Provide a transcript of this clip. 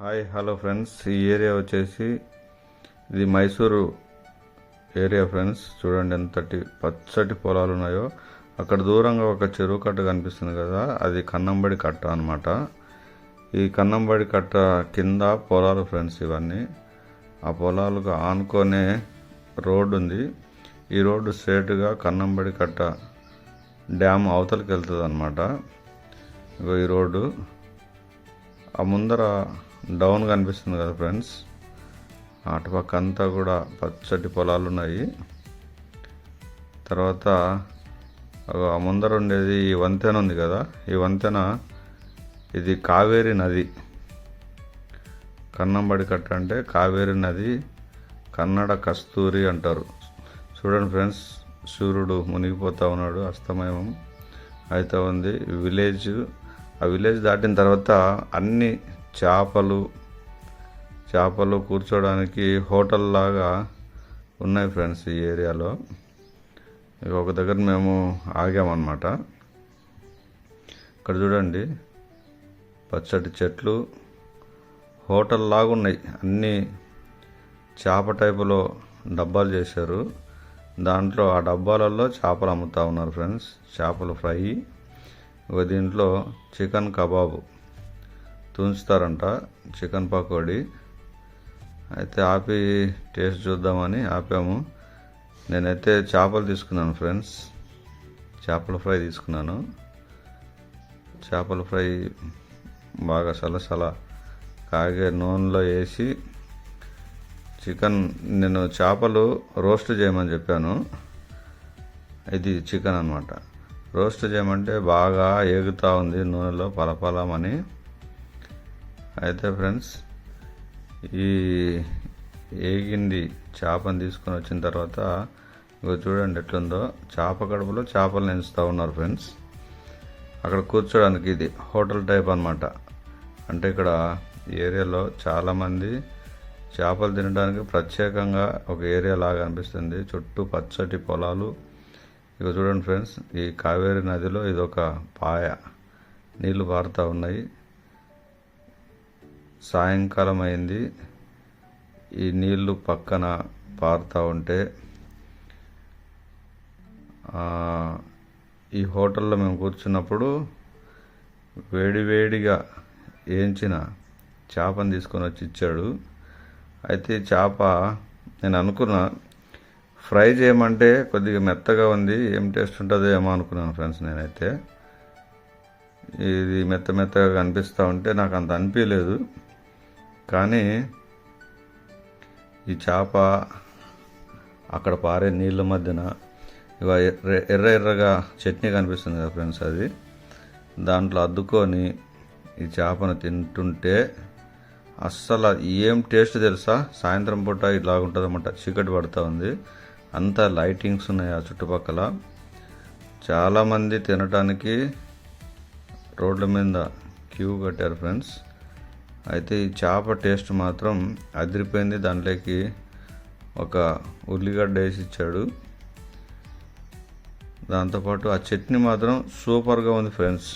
Hi hello friends. ఈ area వచ్చేసి ఇది మైసూరు ఏరియా ఫ్రెండ్స్. చూడండి ఎంతటి పచ్చటి పొలాలు ఉన్నాయో. అక్కడ దూరంగా ఒక చెరువు కట్ట కనిపిస్తుంది కదా. అది కన్నంబడి కట్ట అన్నమాట. ఈ కన్నంబడి కట్ట కింద పొలాలు ఫ్రెండ్స్ ఇవన్నీ. ఆ పొలాలకు ఆనుకొనే రోడ్డు ఉంది. ఈ రోడ్డు స్ట్రేట్గా కన్నంబడి కట్ట డ్యామ్ అవతలకి వెళ్తుంది అనమాట ఈ రోడ్డు. ఆ ముందర డౌన్ కనిపిస్తుంది కదా ఫ్రెండ్స్. అటుపక్క అంతా కూడా పచ్చటి పొలాలు ఉన్నాయి తర్వాత ముందర ఉండేది ఈ వంతెన ఉంది కదా. ఈ వంతెన ఇది కావేరి నది. కన్నంబడి కట్ట అంటే కావేరి నది కన్నడ కస్తూరి అంటారు. చూడండి ఫ్రెండ్స్ సూర్యుడు మునిగిపోతూ ఉన్నాడు అస్తమయం అయితే ఉంది. విలేజ్ ఆ విలేజ్ దాటిన తర్వాత అన్ని చేపలు చేపలు కూర్చోడానికి హోటల్ లాగా ఉన్నాయి ఫ్రెండ్స్ ఈ ఏరియాలో. ఇక ఒక దగ్గర మేము ఆగామన్నమాట. ఇక్కడ చూడండి పచ్చటి చెట్లు హోటల్ లాగున్నాయి అన్నీ చేప టైపులో డబ్బాలు చేశారు. దాంట్లో ఆ డబ్బాలలో చేపలు అమ్ముతూ ఉన్నారు ఫ్రెండ్స్. చేపలు ఫ్రై ఒక దీంట్లో చికెన్ కబాబు. తుంచుతారంట చికెన్ పకోడీ. అయితే ఆపి టేస్ట్ చూద్దామని ఆపాము. నేనైతే చేపలు తీసుకున్నాను ఫ్రెండ్స్. చేపల ఫ్రై తీసుకున్నాను. చేపల ఫ్రై బాగా సలసల కాగే నూనెలో వేసి చికెన్ నేను చేపలు రోస్ట్ చేయమని చెప్పాను. ఇది చికెన్ అనమాట రోస్ట్ చేయమంటే బాగా ఏగుతూ ఉంది నూనెలో పలపలమని. అయితే ఫ్రెండ్స్ ఈ ఏగింది చేపను తీసుకొని వచ్చిన తర్వాత ఇగో చూడండి ఎట్లుందో. చేప కడుపులో చేపలు ఎంచుతూ ఉన్నారు ఫ్రెండ్స్. అక్కడ కూర్చోడానికి ఇది హోటల్ టైప్ అన్నమాట. అంటే ఇక్కడ ఈ ఏరియాలో చాలామంది చేపలు తినడానికి ప్రత్యేకంగా ఒక ఏరియా లాగా అనిపిస్తుంది. చుట్టూ పచ్చటి పొలాలు. ఇక చూడండి ఫ్రెండ్స్ ఈ కావేరి నదిలో ఇది ఒక పాయ. నీళ్ళు పారుతూ ఉన్నాయి. సాయంకాలం అయింది ఈ నీళ్ళు పక్కన పారుతూ ఉంటే ఈ హోటల్లో మేము కూర్చున్నప్పుడు వేడివేడిగా వేయించిన చేపను తీసుకొని వచ్చి ఇచ్చాడు. అయితే చేప నేను అనుకున్నా ఫ్రై చేయమంటే కొద్దిగా మెత్తగా ఉంది ఏం టేస్ట్ ఉంటుందో ఏమో అనుకున్నాను ఫ్రెండ్స్ నేనైతే. ఇది మెత్త మెత్తగా కనిపిస్తూ ఉంటే నాకు అంత అనిపించలేదు. కానీ ఈ చేప అక్కడ పారే నీళ్ళ మధ్యన ఇవ ఎర్ర ఎర్ర ఎర్రగా చట్నీ కనిపిస్తుంది కదా ఫ్రెండ్స్ అది. దాంట్లో అద్దుకొని ఈ చేపను తింటుంటే అస్సలు ఏం టేస్ట్ తెలుసా? సాయంత్రం పూట ఇట్లా ఉంటుందన్నమాట. చీకటి పడుతూ ఉంది. అంతా లైటింగ్స్ ఉన్నాయి ఆ చుట్టుపక్కల. చాలామంది తినడానికి రోడ్ల మీద క్యూ కట్టారు ఫ్రెండ్స్. అయితే ఈ చేప టేస్ట్ మాత్రం అదిరిపోయింది. దాంట్లోకి ఒక ఉల్లిగడ్డ వేసి ఇచ్చాడు. దాంతోపాటు ఆ చట్నీ మాత్రం సూపర్గా ఉంది ఫ్రెండ్స్.